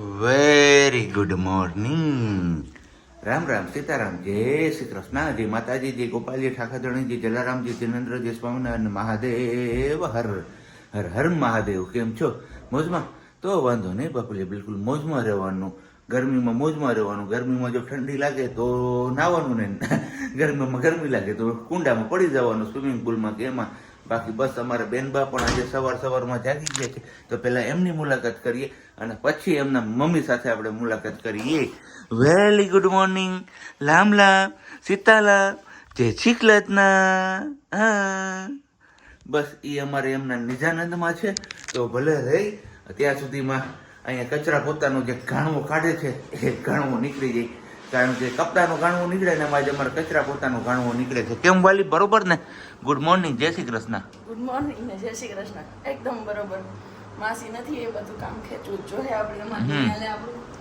Very good morning Ram Ram, Sitaram, જય શ્રી કૃષ્ણ. માતાજી, જય ગોપાલજી ઠાકરજી જલારામજી જિનેન્દ્રજી સ્વામિનારાયણ મહાદેવ. હર હર હર મહાદેવ. કેમ છો? મોજમાં? તો વાંધો નહીં, બાપુજી, બિલકુલ મોજમાં રહેવાનું. ગરમીમાં મોજમાં રહેવાનું. ગરમીમાં જો ઠંડી લાગે તો નાવાનું નહીં. ગરમીમાં ગરમી લાગે તો કુંડામાં પડી જવાનું, સ્વિમિંગ પુલમાં કે એમાં. બાકી બસ અમારા બેનબા પણ આજે સવાર સવારમાં જાગી ગયા છે. તો પહેલા એમની મુલાકાત કરીએ અને પછી એમના મમ્મી સાથે આપણે મુલાકાત કરીએ. વેરી ગુડ મોર્નિંગ લામલા સીતાલા જય શ્રી હા. બસ એ અમારે એમના નિજાનંદમાં છે. તો ભલે રહી, ત્યાં સુધીમાં અહીંયા કચરા પોતાનું જે ઘાણવું કાઢે છે, એ ઘાણવું નીકળી જાય. કારણ કે કપડાનું ઘાણવું નીકળે ને આજે અમારે કચરા પોતાનું ઘાણવું નીકળે છે. કેમ વાલી? બરોબર ને? ગુડ મોર્નિંગ જય શ્રી કૃષ્ણ. ગુડ મોર્નિંગ ને જય શ્રી કૃષ્ણ. એકદમ બરોબર. માસી નથી એ બધું કામ ખેંચવું જોઈએ આપણે માસી હમ. હાલે આપણું.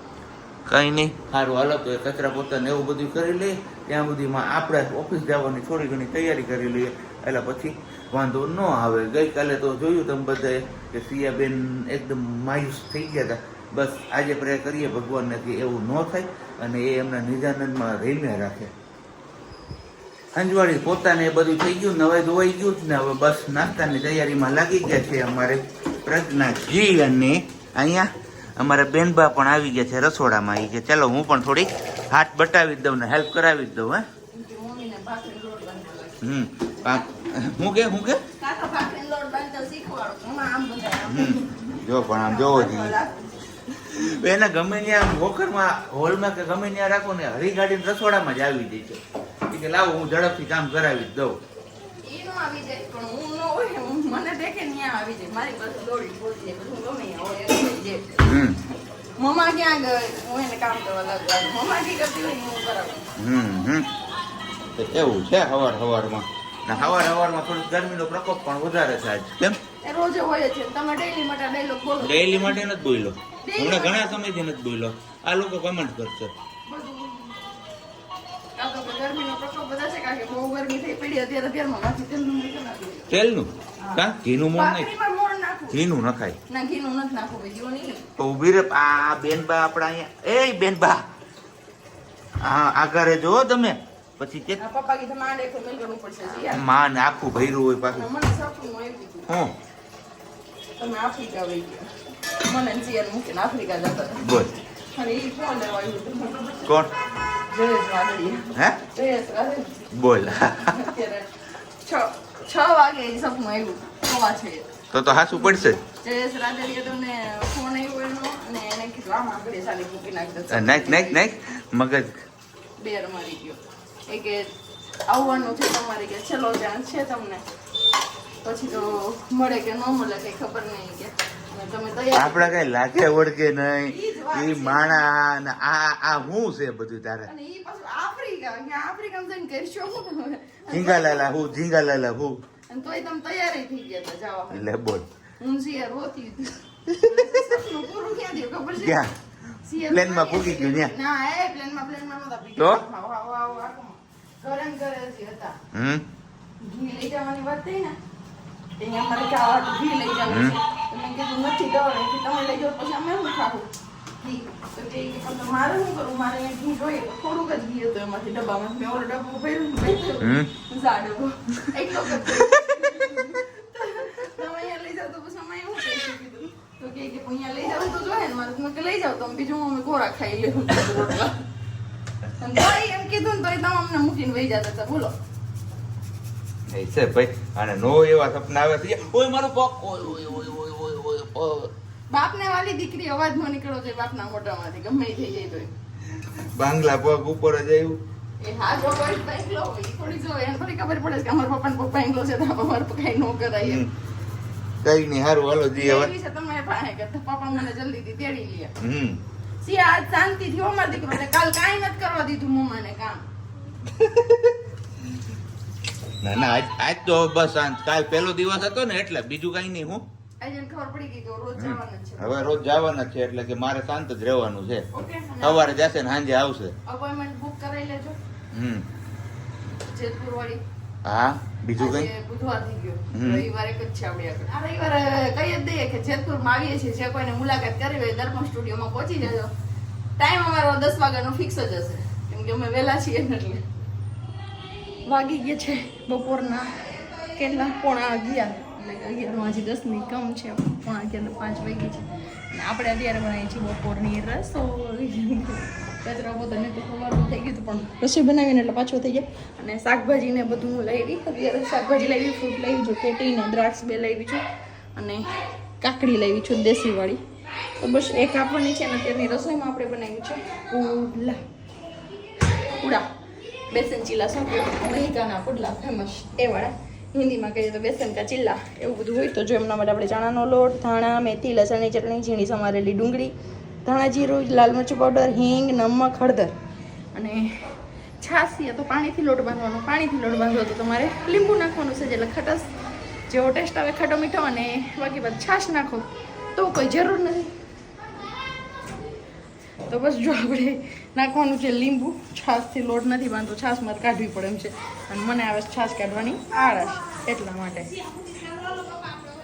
કઈ નહીં. સારું હાલો તો કચરા પોતાને એવું બધું કરી લઈએ. ત્યાં સુધીમાં આપણે ઓફિસ જવાની થોડી ઘણી તૈયારી કરી લઈએ. એટલે પછી વાંધો ન આવે. ગઈકાલે તો જોયું તમે બધાએ કે સિયાબેન એકદમ માયુસ થઈ ગયા હતા. બસ આજે પ્રે કરીએ ભગવાનને કે એવું ન થાય અને એ એમના નિજાનંદમાં રહીને રાખે. અંજવાળી પોતાને એ બધું થઈ ગયું નવાઈ ધોવાઈ ગયું જ ને હવે બસ નાસ્તાની તૈયારીમાં લાગી ગયા છે અમારે પ્રજ્ઞાજી અને અહીંયા અમારા બેનબા પણ આવી ગયા છે રસોડામાં એ કે ચાલો હું પણ થોડીક હાથ બટાવી દઉં ને હેલ્પ કરાવી દઉં હે. હમ હું કે હું કે? જો પણ આમ જોવો જોઈએ. એને ગમે ત્યાં વોકરમાં હોલમાં કે ગમે ત્યાં રાખો ને હરી ગાડીને રસોડામાં જ આવી દે છે. કે લાવો હું ઝડપથી કામ કરાવી જ દઉં. ઈ નો આવી જાય પણ હું ન હોય હું મને દેખે ને ત્યાં આવી જાય. મારી પાસે દોડી પહોંચી જાય બધું ગમે ત્યાં હોય એવું થઈ જાય. હમ. મમ્મા ક્યાં ગઈ? હું એને કામ કરવા લાગુ મમ્મા કી કરતી હોય હું કરાવું. હમ હમ. તો એવું છે હવાર હવારમાં. ને હવાર હવારમાં થોડીક ગરમીનો પ્રકોપ પણ વધારે છે. આજ કેમ? એ રોજે હોય છે. તમે ડેઈલી માટે ડાયલોગ બોલો. ડેઈલી માટે નથી બોલ્યો. હમણાં ઘણા સમયથી નથી બોલ્યો. આ લોકો કમેન્ટ કરશે. તેલનું કા? ઘીનું મોણ નહીં. ભાખરીમાં મોણ નાખું. ઘીનું નખાય. ના ઘીનું નથી નાખવું તો ઊભી રે આ બેનબા આપણા અહીંયા. એ બેનબા. હા આગળ જો તમે. પછી કે આ પપ્પા કીધું માંડ એક મેલ કરવું પડશે જી યાર. માં ને આખું ભર્યું હોય પાછું. મને હું. તમે મને જીયર મૂકીને આફ્રિકા જતા બોલ. અને એ ફોન લેવા કોણ? જયેશ વાદળિયા હે? જયેશ વાદળિયા બોલ. છ છ વાગે એ સપનું આવ્યું. સવા છે. તો તો હાસું પડશે. જયેશ રાદડિયા તમને ફોન આવ્યો એનો અને એને કીધું આમ આગળ સાલી મૂકી નાખ નાખ નાખ નાખ. મગજ. બેર મારી ગયો. એ કે આવવાનું છે તમારે કે છેલ્લો ચાન્સ છે તમને. પછી તો મળે કે ન મળે કઈ ખબર નહીં કે. આપડા કઈ લાગે ઓળખે નહીં? એ માણા ને આ આ હું છે બધું તારે? ત્યાં? ઝીંગાલાલા હું ઝીંગાલાલા હું. તોય. એટલે બોલ. શિયાર પ્લેનમાં તો ગયું ત્યાં? તો? હમ? ઘી લઈ જવાની વાત થઈ ને? અહીંયા અમારે ઘી લઈ મેં કીધું નથી દવા કે તમે લઈ જાઓ પછી અમે શું ખાવું ઘી તો કે પણ મારે શું કરવું મારે અહીંયા ઘી જોઈએ તો થોડુંક જ ઘી હતું એમાંથી ડબ્બામાં મેં ઓલો ડબ્બો ભર્યું. ભર્યું ઝા ડબ્બો એટલો. તમે અહીંયા લઈ જાઓ તો પછી અમે એવું કીધું તો કે અહીંયા લઈ જાવ તો જોઈએ ને મારે તો લઈ જાવ તો બીજું અમે ખાઈ લેવું એમ કીધું ને તોય તમે અમને મૂકીને વહી જતા હતા બોલો એ છે ભાઈ. અને નો એવા સપના આવે છે. ઓય મારો પગ ઓય ઓય ઓય ઓય ઓય ઓય ઓય બાપને વાલી દીકરી અવાજ નો નીકળો જોઈએ બાપના મોઢામાંથી ગમે થઈ જાય તો બાંગલા પગ ઉપર જ આવ્યું. એ હા જો કોઈ બેંગલો થોડી જો એને થોડી ખબર પડે છે કે અમારા પપ્પાને પપ્પા બેંગલો છે તો અમારે કઈ ન કરાય એમ. કઈ નહીં હારું હાલો જી હવે. છે તમે પાસે કે પપ્પા મને જલ્દીથી તેડી લે. હમ. સી આજ શાંતિ થી અમાર દીકરો. કાલ કાંઈ નથી કરવા દીધું મમ્માને કામ. ના ના આજ આજ તો બસ કાલ પહેલો દિવસ હતો ને એટલે બીજું કઈ નહીં હું. આજે ખબર પડી ગઈ કે રોજ જવાના જ છે. હવે રોજ જવાના છે એટલે કે મારે શાંત જ રહેવાનું છે. સવારે જશે ને સાંજે આવશે. અપોઇન્ટમેન્ટ બુક કરાવી લેજો. હમ. વાળી હા બીજું કઈ? બુધવાર થઈ ગયો. રવિવારે કચ્છ આપણી આ રવિવારે કહી જ દઈએ કે જેતપુરમાં આવીએ છીએ જે કોઈને મુલાકાત કરી હોય દર્પણ સ્ટુડિયોમાં પહોંચી જજો. ટાઈમ અમારો દસ વાગ્યાનો ફિક્સ જ હશે. કેમ કે અમે વહેલા છીએ એટલે. વાગી ગયા છે બપોરના. કેટલા? પોણા અગિયાર. એટલે કે અગિયારમાં હજી દસની કમ છે. પોણા અગિયાર પાંચ વાગી છે. અને આપણે અત્યારે બનાવીએ છીએ બપોરની રસોઈ. કચરો પોતાને તો ખવાનું થઈ ગયું પણ રસોઈ બનાવીને એટલે પાછો થઈ જાય અને શાકભાજી ને બધું હું લઈ રહી અત્યારે શાકભાજી લાવી, ફ્રૂટ લાવી છું કેટીને દ્રાક્ષ બે લાવી છું. અને કાકડી લાવી છું, દેશીવાળી. તો બસ એ કાપવાની છે અને અત્યારની રસોઈમાં આપણે બનાવ્યું છે પુડલા પુડા બેસન ચીલા શું મહેકાના પુડલા ફેમસ એ વાળા. હિન્દીમાં કહીએ તો બેસન કા ચીલા એવું બધું હોય. તો જો એમના માટે આપણે ચણાનો લોટ, ધાણા, મેથી, લસણની ચટણી, ઝીણી સમારેલી ડુંગળી, ધાણા જીરું, લાલ મરચું પાવડર, હિંગ, નમક, હળદર. અને છાશ યા તો પાણીથી લોટ બાંધવાનો. પાણીથી લોટ બાંધવો તો તમારે લીંબુ નાખવાનું છે, એટલે ખટાશ જેવો ટેસ્ટ આવે, ખાટો મીઠો અને બાકી બાદ છાશ નાખો. તો કોઈ જરૂર નથી. તો બસ જો આપણે નાખવાનું છે લીંબુ. છાશથી લોટ નથી બાંધતો છાશ મારે કાઢવી પડે એમ છે. અને મને આવે છાશ કાઢવાની આળસ એટલા માટે.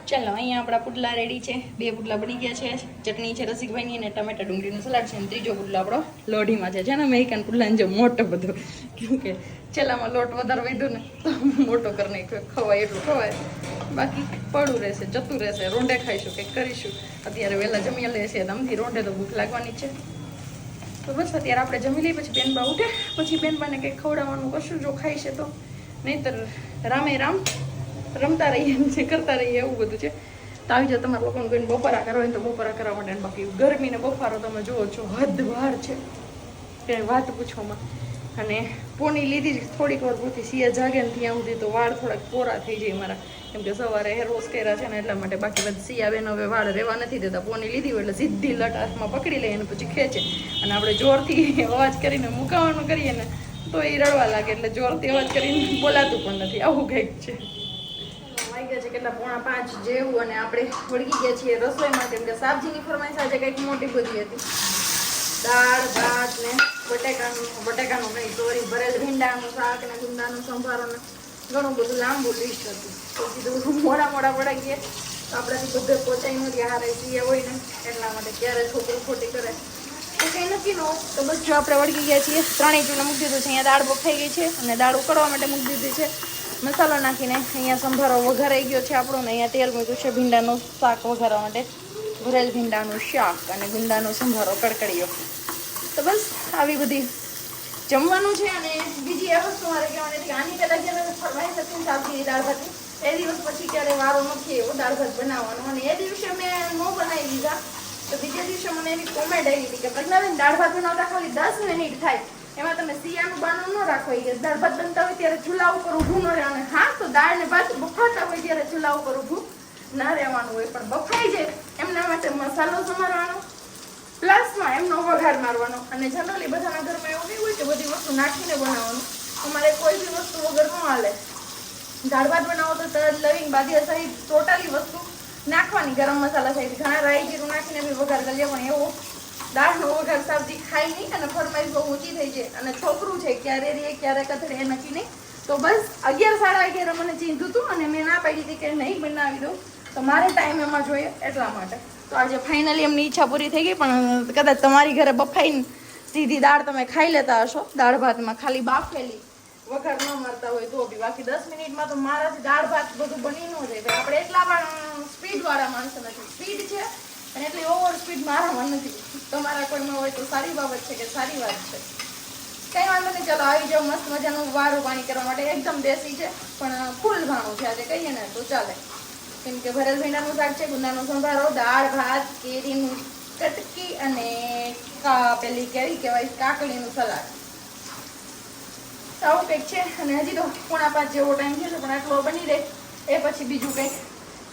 ચાલો, અહીંયા આપણા પુડલા રેડી છે. બે પુડલા બની ગયા છે. ચટણી છે રસિકભાઈની અને ટમેટા ડુંગળીનું સલાડ છે અને ત્રીજો પુડલો આપણો લોઢીમાં છે. જેને મેહિકન પુડલાને જે મોટો બધો. કેમ કે છેલ્લામાં લોટ વધારે વધ્યો ને મોટો કરી નાખ્યો ખવાય એટલું ખવાય. બાકી પડું રહેશે, જતું રહેશે. રોંડે ખાઈશું, કંઈક કરીશું. અત્યારે વહેલા જમી લે છે આમથી રોંઢે તો ભૂખ લાગવાની છે. તો બસ અત્યારે આપણે જમી લઈએ, પછી બેનબા ઉઠે, પછી બેનબાને કંઈક ખવડાવવાનું કશું જો ખાઈ છે તો. નહીંતર રામે રામ રમતા રહીએ ને જે કરતા રહીએ, એવું બધું છે. તો આવી જાઓ, તમારા લોકોને કોઈને બપોરા કરવા હોય તો બપોરા કરવા માટે. બાકી ગરમીને બફારો તમે જુઓ છો, હદ વાર છે. કે વાત પૂછવામાં અને પોની લીધી થોડીક વાર પૂરતી સિયા જાગે ને ત્યાં સુધી તો વાળ થોડાક કોરા થઈ જાય મારા. કેમ કે સવારે હેર વોશ કર્યા છે ને એટલા માટે બાકી બધા સિયા બેન હવે વાળ રહેવા નથી દેતા. પોની લીધી હોય એટલે સીધી લટ હાથમાં પકડી લે અને પછી ખેંચે. અને આપણે જોરથી અવાજ કરીને મુકાવાનું કરીએ ને તો એ રડવા લાગે એટલે જોરથી અવાજ કરીને બોલાતું પણ નથી. આવું કંઈક છે. વાગ્યા છે કેટલા? પોણા પાંચ જેવું અને આપણે વળગી ગયા છીએ રસોઈમાં. કેમ કે સાબજીની ફરમાઈશ આજે કંઈક મોટી બધી હતી. દાળ, ભાત ને બટેકાનું બટેકાનું નહીં, સોરી, ભરેલ ભીંડાનું શાક ને ગુંદાનું સંભારો ને ઘણું બધું લાંબુ લિસ્ટ હતું. તો કીધું મોડા મોડા પડા ગયા તો આપણાથી બધે પહોંચાઈ નથી હારે છીએ હોય ને, એટલા માટે ક્યારે છોકરું ખોટી કરે? તો કંઈ નથી ન. તો બસ જો આપણે વળગી ગયા છીએ, ત્રણેય ચૂલા મૂકી દીધું છે, અહીંયા દાળ બફાઈ ગઈ છે અને દાળ ઉકળવા માટે મૂકી દીધી છે. મસાલો નાખીને અહીંયા સંભારો વઘારાઈ ગયો છે આપણો ને અહીંયા તેલ મૂક્યું છે ભીંડાનું શાક વઘારવા માટે. ભરેલ ભીંડાનું શાક અને ગુંદાનો સંભારો કડકડીયો. તો બસ આવી બધી જમવાનું છે અને બીજી એ વસ્તુ મારે કહેવાની હતી આની પહેલાં જ્યારે ફરમાઈ હતી ને સાબજીની દાળ ભાત એ દિવસ પછી ક્યારે વારો નથી એવો દાળ ભાત બનાવવાનો. અને એ દિવસે મેં ન બનાવી દીધા તો બીજા દિવસે મને એની કોમેન્ટ આવી હતી કે પ્રજ્ઞાબેન, દાળ ભાત બનાવતા ખાલી દસ મિનિટ થાય. એમાં તમે શિયાળું બાનું ન રાખો એ દાળ ભાત બનતા હોય ત્યારે ચૂલા ઉપર ઊભું ન રહેવાનું. હા, તો દાળ ને ભાત બફાતા હોય ત્યારે ચૂલા ઉપર ઊભું ના રહેવાનું હોય, પણ બફાઈ જાય એમના માટે મસાલો સમારવાનો. પ્લસમાં એમનો વઘાર મારવાનો. અને જનરલી બધાના ઘરમાં એવું નહીં હોય કે બધી વસ્તુ નાખીને બનાવવાનું. અમારે કોઈ બી વસ્તુ વગર ન હાલે. દાળ ભાત બનાવો તો તજ, લવિંગ બાદિયા સહિત ટોટલી વસ્તુ નાખવાની. ગરમ મસાલા સહિત ઘણા રાઈ જીરું નાખીને બી વઘાર કરી પણ એવો દાળનો વઘાર સાવજી ખાઈ નહીં અને ફરમાઈશ બહુ ઊંચી થઈ જાય. અને છોકરું છે, ક્યારે રે, ક્યારે કથળે, એ નક્કી નહીં. તો બસ અગિયાર સાડા અગિયાર મને ચીંધું હતું અને મેં ના પાડી હતી કે નહીં બનાવી દઉં. તો મારે ટાઈમ એમાં જોઈએ એટલા માટે. તો આજે ફાઇનલી એમની ઈચ્છા પૂરી થઈ ગઈ, પણ કદાચ તમારી ઘરે બફાઈને સીધી દાળ તમે ખાઈ લેતા હશો. દાળ ભાતમાં ખાલી બાફેલી વઘાર ન મારતા હોય તો બી. બાકી દસ મિનિટમાં તો મારાથી દાળ ભાત બધું બની ન જાય. આપણે એટલા પણ સ્પીડવાળા માણસો નથી. સ્પીડ છે અને એટલી ઓવર સ્પીડ મારામાં નથી. તમારા કોઈમાં હોય તો સારી બાબત છે કે સારી વાત છે. કંઈ વાંધો નહીં, ચાલો આવી જાઓ મસ્ત મજાનું વારું પાણી કરવા માટે. એકદમ દેશી છે, પણ ફૂલ ભાણું છે આજે. કહીએ ને તો ચાલે. કેમ કે ભરેલ ભીંડાનું શાક છે ગુંદાનો સંભારો, દાળ, ભાત, કેરીનું કટકી અને પેલી કેરી કહેવાય, કાકડીનું સલાડ. સાવ કંઈક છે, અને હજી તો પોણા પાંચ જેવો ટાઈમ છે, પણ આટલો બની રહે. એ પછી બીજું કંઈક.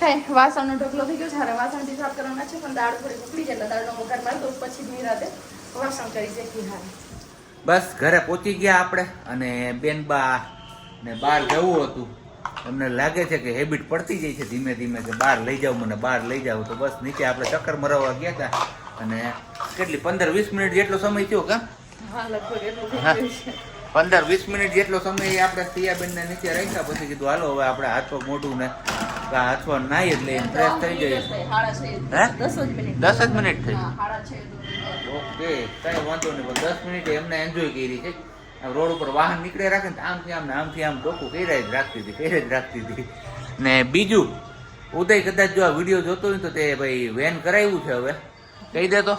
થાય, વાસણનો ઢગલો થઈ ગયો સારા વાસણથી સાફ કરવાના છે, પણ દાળ થોડી ઉકળી જાય દાળનો વઘાર મારે તો પછી નિરાતે વાસણ કરી શકીએ હા બસ, ઘરે પહોંચી ગયા આપણે, અને બેનબા ને બહાર જવું હતું. એમને લાગે છે કે હેબિટ પડતી જાય છે ધીમે ધીમે કે બહાર લઈ જાઓ મને બહાર લઈ જાઓ. તો બસ નીચે આપણે ચક્કર મરવા ગયા હતા અને કેટલી પંદર વીસ મિનિટ જેટલો સમય થયો કા. પંદર વીસ મિનિટ જેટલો સમય આપણે સિયાબેનને નીચે રાખ્યા. પછી કીધું હાલો હવે આપણે હાથો મોઢું ને આ હાથો નાઈ એટલે એમ ફ્રેશ થઈ જઈએ હે? દસ જ મિનિટ. થઈ. ઓકે કઈ વાંધો નહીં પણ દસ મિનિટ એમને એન્જોય કરી છે. રોડ ઉપર વાહન નીકળે રાખે ને આમથી આમ ને આમથી આમ ડોકું કર્યા જ રાખતી હતી કર્યા જ રાખતી હતી. ને બીજું ઉદય કદાચ જો આ વીડિયો જોતો હોય તો તે ભાઈ વેન કરાવ્યું છે હવે. કહી દે તો.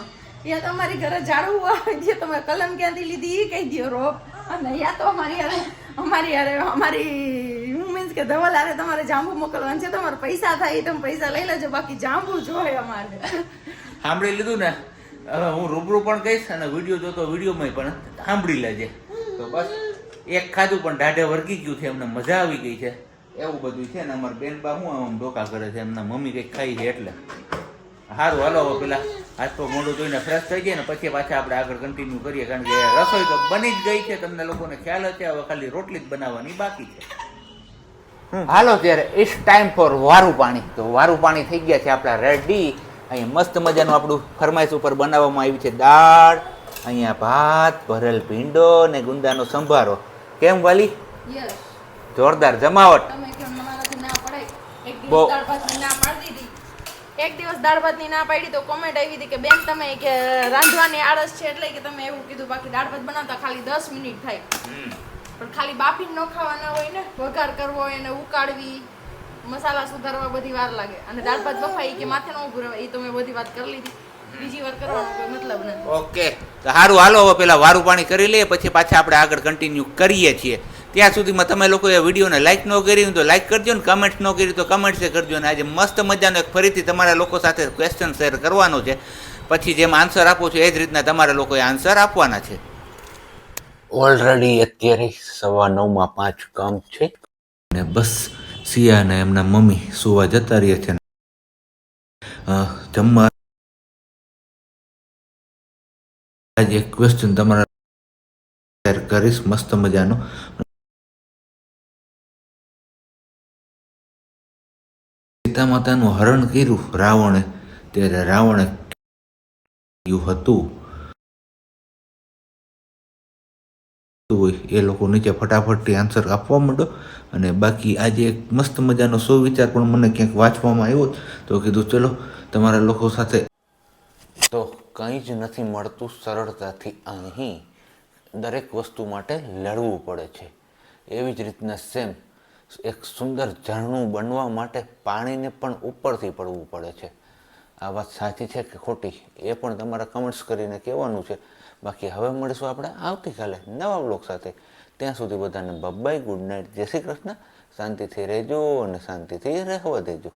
યા તમારી ઘરે ઝાડવું આવે જે તમે કલમ ક્યાંથી લીધી એ કહી દો રોપ. અને યા તો અમારી હારે અમારી હારે અમારી હું મીન્સ કે ધવલ હારે તમારે જાંબુ મોકલવાનું છે તમારે પૈસા થાય એ તમે પૈસા લઈ લેજો બાકી જાંબુ જોઈએ અમારે. સાંભળી લીધું ને? હું રૂબરૂ પણ કહીશ અને વીડિયો જોતો વિડીયોમાં પણ સાંભળી લેજે. તો બસ. એક ખાધું પણ દાઢે વર્ગી ગયું છે, એમને મજા આવી ગઈ છે. એવું બધું છે ને અમારા બેનબા હું આમ ડોકા કરે છે, એમના મમ્મી કંઈક ખાઈ છે એટલે. સારું હાલો પેલા. હાથ તો મોઢું ધોઈને ફ્રેશ થઈ જાય ને, પછી પાછા આપણે આગળ કન્ટિન્યુ કરીએ, કારણ કે રસોઈ તો બની જ ગઈ છે, તમને લોકોને ખ્યાલ છે હવે ખાલી રોટલી જ બનાવવાની બાકી છે. હાલો ત્યારે ઇટ્સ ટાઈમ ફોર વારું પાણી. તો વારું પાણી થઈ ગયા છે આપણા રેડી અહીંયા મસ્ત મજાનું આપણું ફરમાઈશ ઉપર બનાવવામાં આવ્યું છે દાળ અહીંયા ભાત ભરેલ ભીંડો ને ગુંદાનો સંભારો. કેમ વાલી? જોરદાર જમાવટ. ના એક દિવસ દાળ ભાત ના ના પાડી તો કોમેન્ટ આવી હતી કે બેન તમે કે રાંધવાની આળસ છે એટલે કે તમે એવું કીધું બાકી દાળ ભાત બનાવતા ખાલી દસ મિનિટ થાય. પણ ખાલી બાફી ન ખાવાના હોય ને વઘાર કરવો હોય એને ઉકાળવી મસાલા સુધારવા બધી વાર લાગે. અને દાળ ભાત બફાઈ કે માથે ન ઉભું એ તો મેં બધી વાત કરી લીધી. બીજી વાત કરવાનો કોઈ મતલબ નથી. ઓકે. તો સારું હાલો હવે પેલા વારું પાણી કરી લઈએ પછી પાછા આપણે આગળ કન્ટિન્યુ કરીએ છીએ. ત્યાં સુધીમાં તમે લોકોએ વિડીયોને લાઇક ન કરી હોય તો લાઇક કરજો ને કમેન્ટ ન કરી તો કમેન્ટ કરજો ને આજે મસ્ત મજાનો એક ફરીથી તમારા લોકો સાથે ક્વેશ્ચન શેર કરવાનો છે. પછી જેમ આન્સર આપો છો એ જ રીતના તમારા લોકોએ આન્સર આપવાના છે. ઓલરેડી અત્યારે સવા નવમાં પાંચ કામ છે. ને બસ સિયા અને એમના મમ્મી સુવા જતા રહ્યા છે અ, જમવા આજે એક ક્વેશ્ચન તમારા શેર કરીશ, મસ્ત મજાનો. સીતા માતાનું હરણ કર્યું રાવણે, ત્યારે રાવણે હતું. એ લોકો નીચે ફટાફટથી આન્સર આપવા માંડો અને બાકી આજે એક મસ્ત મજાનો સો વિચાર પણ મને ક્યાંક વાંચવામાં આવ્યો તો કીધું, ચલો, તમારા લોકો સાથે. તો કંઈ જ નથી મળતું સરળતાથી અહીં દરેક વસ્તુ માટે લડવું પડે છે. એવી જ રીતના સેમ એક સુંદર ઝરણું બનવા માટે પાણીને પણ ઉપરથી પડવું પડે છે. આ વાત સાચી છે કે ખોટી? એ પણ તમારા કમેન્ટ્સ કરીને કહેવાનું છે. બાકી હવે મળીશું આપણે આવતીકાલે નવા બ્લોગ સાથે. ત્યાં સુધી બધાને બબ્બાઈ ગુડ નાઇટ જય શ્રી કૃષ્ણ. શાંતિથી રહેજો અને શાંતિથી રહેવા દેજો.